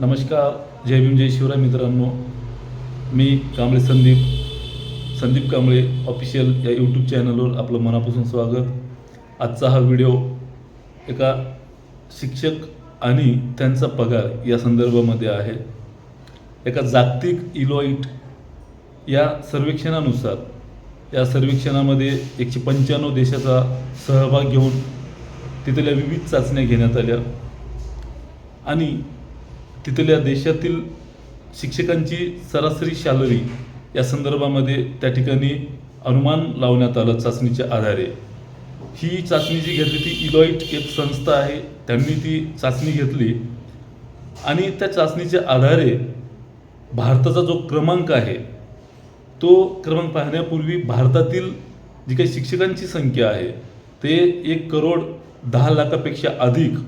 नमस्कार जय भीम जय शिवराय मित्रांनो. मी कांबळे संदीप संदीप कांबळे ऑफिशियल या यूट्यूब चॅनलवर आपलं मनापासून स्वागत. आजचा हा व्हिडिओ एका शिक्षक आणि त्यांचा पगार या संदर्भामध्ये आहे. एका जागतिक इलॉईट या सर्वेक्षणानुसार या सर्वेक्षणामध्ये एकशे पंच्याण्णव देशाचा सहभाग घेऊन तिथल्या विविध चाचण्या घेण्यात आल्या. आणि तिथल्या देशातील शिक्षकांची सरासरी सॅलरी या संदर्भामध्ये त्या ठिकाणी अनुमान लावण्यात आलं चाचणीच्या आधारे. ही चाचणी जी घेतली ती इलॉईट एक संस्था आहे त्यांनी ती चाचणी घेतली. आणि त्या चाचणीच्या आधारे भारताचा जो क्रमांक आहे तो क्रमांक पाहण्यापूर्वी भारतातील जी काही शिक्षकांची संख्या आहे ते एक करोड दहा लाखापेक्षा अधिक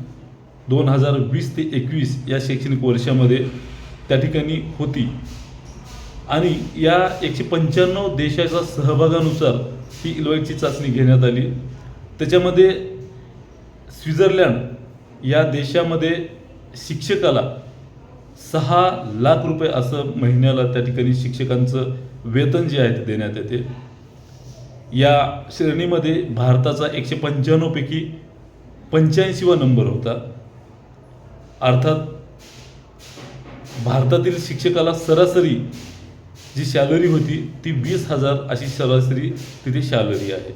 दोन हजार वीस ते एकवीस या शैक्षणिक वर्षामध्ये त्या ठिकाणी होती. आणि या एकशे पंच्याण्णव देशाच्या सहभागानुसार ही इलवाईटची चाचणी घेण्यात आली. त्याच्यामध्ये स्वित्झर्लंड या देशामध्ये शिक्षकाला सहा लाख रुपये असं महिन्याला त्या ठिकाणी शिक्षकांचं वेतन जे आहे ते देण्यात येते. या श्रेणीमध्ये भारताचा एकशे पंच्याण्णवपैकी पंच्याऐंशीवा नंबर होता. अर्थात भारतातील शिक्षकाला सरासरी जी सॅलरी होती ती वीस हजार अशी सरासरी तिथे सॅलरी आहे.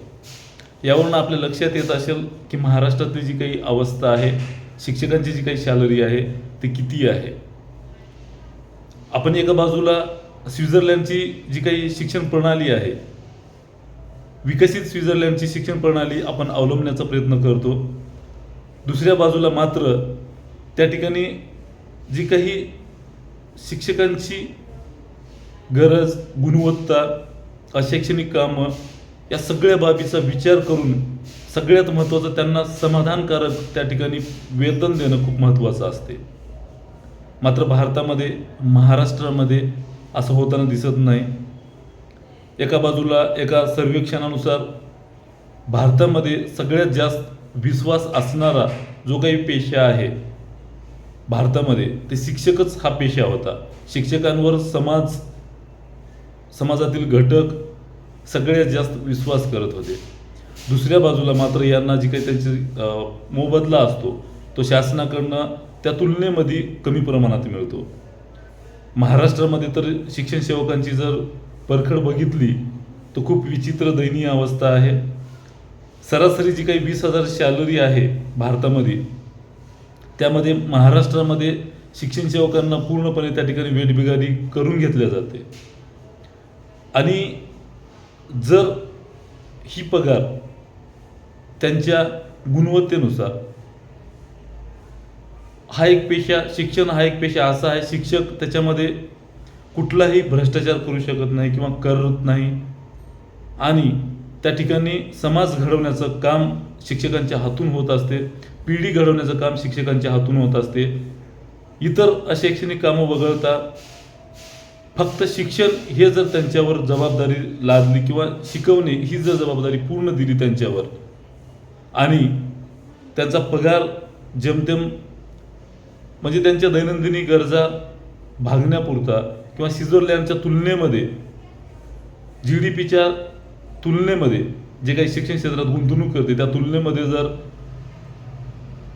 यावरून आपल्या लक्षात येत असेल की महाराष्ट्रातली जी काही अवस्था आहे शिक्षकांची जी काही सॅलरी आहे ती किती आहे? आपण एका बाजूला स्वित्झर्लंडची जी काही शिक्षण प्रणाली आहे विकसित स्वित्झर्लंडची शिक्षण प्रणाली आपण अवलंबण्याचा प्रयत्न करतो. दुसऱ्या बाजूला मात्र त्या ठिकाणी जी काही शिक्षकांची गरज गुणवत्ता अशैक्षणिक कामं या सगळ्या बाबीचा विचार करून सगळ्यात महत्त्वाचं त्यांना समाधानकारक त्या ठिकाणी वेतन देणं खूप महत्त्वाचं असते. मात्र भारतामध्ये महाराष्ट्रामध्ये असं होताना दिसत नाही. एका बाजूला एका सर्वेक्षणानुसार भारतामध्ये सगळ्यात जास्त विश्वास असणारा जो काही पेशा आहे भारतामध्ये ते शिक्षकच हा पेशा होता. शिक्षकांवर समाज समाजातील घटक सगळ्यात जास्त विश्वास करत होते. दुसऱ्या बाजूला मात्र यांना जी काही त्यांची मोबदला असतो तो शासनाकडनं त्या तुलनेमध्ये कमी प्रमाणात मिळतो. महाराष्ट्रामध्ये तर शिक्षण सेवकांची जर परखड बघितली तर खूप विचित्र दयनीय अवस्था आहे. सरासरी जी काही वीस हजार सॅलरी आहे भारतामध्ये त्यामध्ये महाराष्ट्रामध्ये शिक्षण सेवकांना पूर्णपणे त्या ठिकाणी वेठबिगारी करून घेतल्या जाते. आणि जर ही पगार त्यांच्या गुणवत्तेनुसार हा एक पेशा शिक्षण हा एक पेशा असा आहे शिक्षक त्याच्यामध्ये कुठलाही भ्रष्टाचार करू शकत नाही किंवा करत नाही. आणि त्या ठिकाणी समाज घडवण्याचं काम शिक्षकांच्या हातून होत असते. पिढी घडवण्याचं काम शिक्षकांच्या हातून होत असते. इतर अशैक्षणिक कामं वगळता फक्त शिक्षण हे जर त्यांच्यावर जबाबदारी लादली किंवा शिकवणे ही जर जबाबदारी पूर्ण दिली त्यांच्यावर आणि त्यांचा पगार जेमतेम म्हणजे त्यांच्या दैनंदिनी गरजा भागण्यापुरता किंवा स्वित्झर्लंडच्या तुलनेमध्ये जी डी पीच्या तुलनेमध्ये जे काही शिक्षण क्षेत्रात गुंतवणूक करते त्या तुलनेमध्ये जर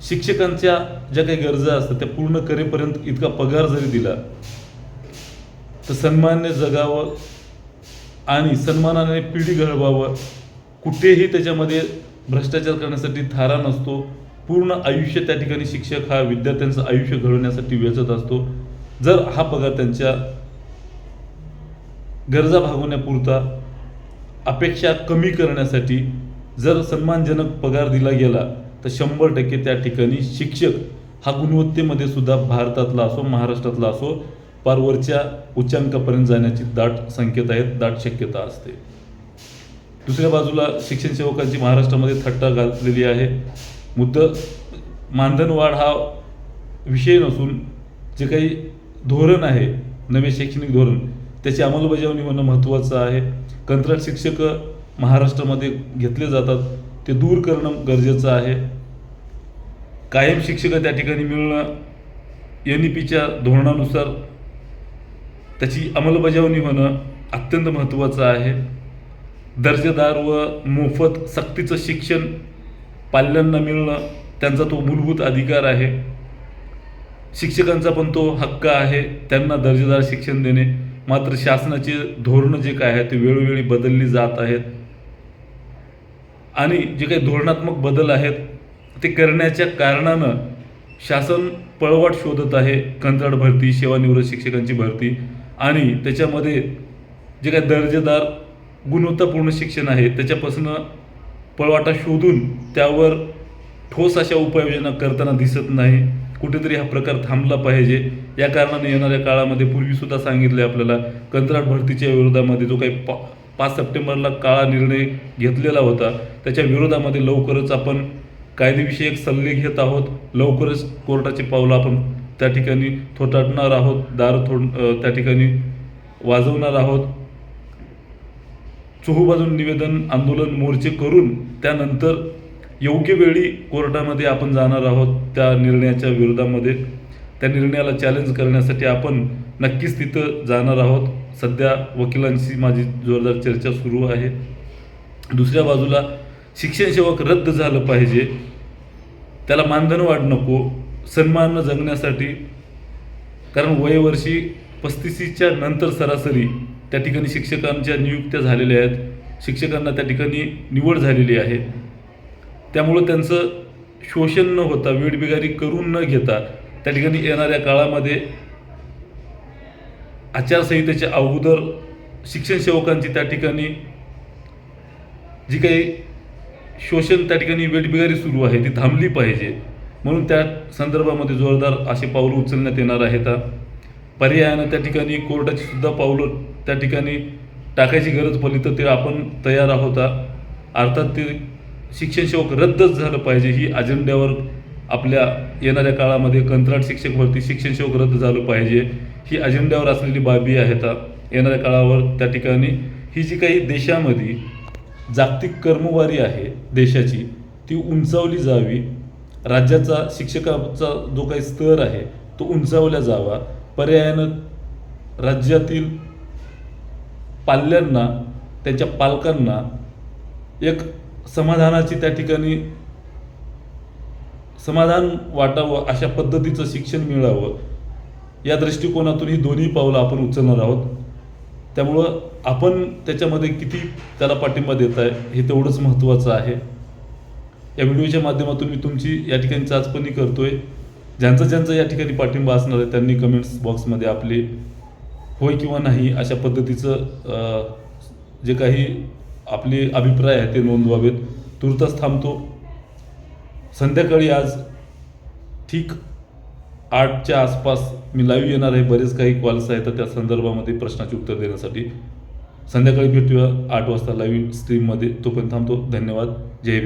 शिक्षकांच्या ज्या काही गरजा असतात त्या पूर्ण करेपर्यंत इतका पगार जरी दिला तर सन्मान्य जगावं आणि सन्मानाने पिढी घडवावं कुठेही त्याच्यामध्ये भ्रष्टाचार करण्यासाठी थारा नसतो. पूर्ण आयुष्य त्या ठिकाणी शिक्षक हा विद्यार्थ्यांचं आयुष्य घडवण्यासाठी वेचत असतो. जर हा पगार त्यांच्या गरजा भागवण्यापुरता अपेक्षा कमी करण्यासाठी जर सन्मानजनक पगार दिला गेला तर शंभर टक्के त्या ठिकाणी शिक्षक हा गुणवत्तेमध्ये सुद्धा भारतातला असो महाराष्ट्रातला असो पारवरच्या उच्चांकापर्यंत जाण्याची दाट संकेत आहेत दाट शक्यता असते. दुसऱ्या बाजूला शिक्षण सेवकांची महाराष्ट्रामध्ये थट्टा घातलेली आहे. मुद्द मानधनवाढ हा विषय नसून जे काही धोरण आहे नवे शैक्षणिक धोरण त्याची अंमलबजावणी होणं महत्त्वाचं आहे. कंत्राट शिक्षक महाराष्ट्रामध्ये घेतले जातात. ते दूर करणं गरजेचं आहे. कायम शिक्षक त्या ठिकाणी मिळणं एन ई पीच्या धोरणानुसार त्याची अंमलबजावणी होणं अत्यंत महत्त्वाचं आहे. दर्जेदार व मोफत सक्तीचं शिक्षण पाल्यांना मिळणं त्यांचा तो मूलभूत अधिकार आहे. शिक्षकांचा पण तो हक्क आहे त्यांना दर्जेदार शिक्षण देणे. मात्र शासनाचे धोरणं जे काय आहे ते वेळोवेळी बदलली जात आहेत. आणि जे काही धोरणात्मक बदल आहेत ते करण्याच्या कारणानं शासन पळवाट शोधत आहे कंत्राट भरती सेवानिवृत्त शिक्षकांची भरती आणि त्याच्यामध्ये जे काही दर्जेदार गुणवत्तापूर्ण शिक्षण आहे त्याच्यापासून पळवाटा शोधून त्यावर ठोस अशा उपाययोजना करताना दिसत नाही. कुठेतरी हा प्रकार थांबला पाहिजे. या कारणाने येणाऱ्या काळामध्ये पूर्वीसुद्धा सांगितले आपल्याला कंत्राट भरतीच्या विरोधामध्ये जो काही पा पाच सप्टेंबरला काळा निर्णय घेतलेला होता. त्याच्या विरोधामध्ये लवकरच आपण कायदेविषयक सल्ले घेत आहोत. लवकरच कोर्टाचे पावलं आपण त्या ठिकाणी थोटाटणार आहोत. दार थोड त्या ठिकाणी वाजवणार आहोत. चोहूबाजून निवेदन आंदोलन मोर्चे करून त्यानंतर योग्य वेळी कोर्टामध्ये आपण जाणार आहोत त्या निर्णयाच्या विरोधामध्ये. त्या निर्णयाला चॅलेंज करण्यासाठी आपण नक्कीच तिथं जाणार आहोत. सध्या वकिलांशी माझी जोरदार चर्चा सुरू आहे. दुसऱ्या बाजूला शिक्षण सेवक रद्द झालं पाहिजे. त्याला मानधन वाढ नको सन्मान जगण्यासाठी. कारण वयवर्षी पस्तीसीच्या नंतर सरासरी त्या ठिकाणी शिक्षकांच्या नियुक्त्या झालेल्या आहेत. शिक्षकांना त्या ठिकाणी निवड झालेली आहे. त्यामुळं त्यांचं शोषण न होता वेठबिगारी करून न घेता त्या ठिकाणी येणाऱ्या काळामध्ये आचारसंहितेच्या अगोदर शिक्षण सेवकांची त्या ठिकाणी जी काही शोषण त्या ठिकाणी वेटबिगारी सुरू आहे ती थांबली पाहिजे. म्हणून त्या संदर्भामध्ये जोरदार अशी पावलं उचलण्यात येणार आहेत. पर्यायानं त्या ठिकाणी कोर्टाची सुद्धा पावलं त्या ठिकाणी टाकायची गरज पडली तर ते आपण तयार आहोत. अर्थात ते शिक्षण सेवक रद्दच झालं पाहिजे ही अजेंड्यावर आपल्या येणाऱ्या काळामध्ये कंत्राट शिक्षक भरती शिक्षण सेवक रद्द झालं पाहिजे. ही अजेंड्यावर असलेली बाबी आहेत येणाऱ्या काळावर त्या ठिकाणी ही जी काही देशामध्ये जागतिक कर्मवारी आहे देशाची ती उंचावली जावी. राज्याचा शिक्षकाचा जो काही स्तर आहे तो उंचावला जावा. पर्यायानं राज्यातील पाल्यांना त्यांच्या पालकांना एक समाधानाची त्या ठिकाणी समाधान वाटावं अशा पद्धतीचं शिक्षण मिळावं. या दृष्टिकोनातून ही दोन्ही पावलं आपण उचलणार आहोत. त्यामुळं आपण त्याच्यामध्ये किती त्याला पाठिंबा देत आहे हे तेवढंच महत्त्वाचं आहे. या व्हिडिओच्या माध्यमातून मी तुमची या ठिकाणी चाचपणी करतो आहे ज्यांचा ज्यांचा या ठिकाणी पाठिंबा असणार आहे त्यांनी कमेंट्स बॉक्समध्ये आपले होय किंवा नाही अशा पद्धतीचं जे काही आपले अभिप्राय आहेत ते नोंदवावेत. तुर्तास थांबतो. संध्याकाळी आज ठीक आठच्या आसपास मी लाईव्ह येणार आहे. बरेच काही कॉल्स आहेत. तर त्या संदर्भामध्ये प्रश्नाचे उत्तर देण्यासाठी संध्याकाळी भेटूया. आठ वाजता लाईव्ह स्ट्रीममध्ये तोपर्यंत थांबतो. धन्यवाद. जय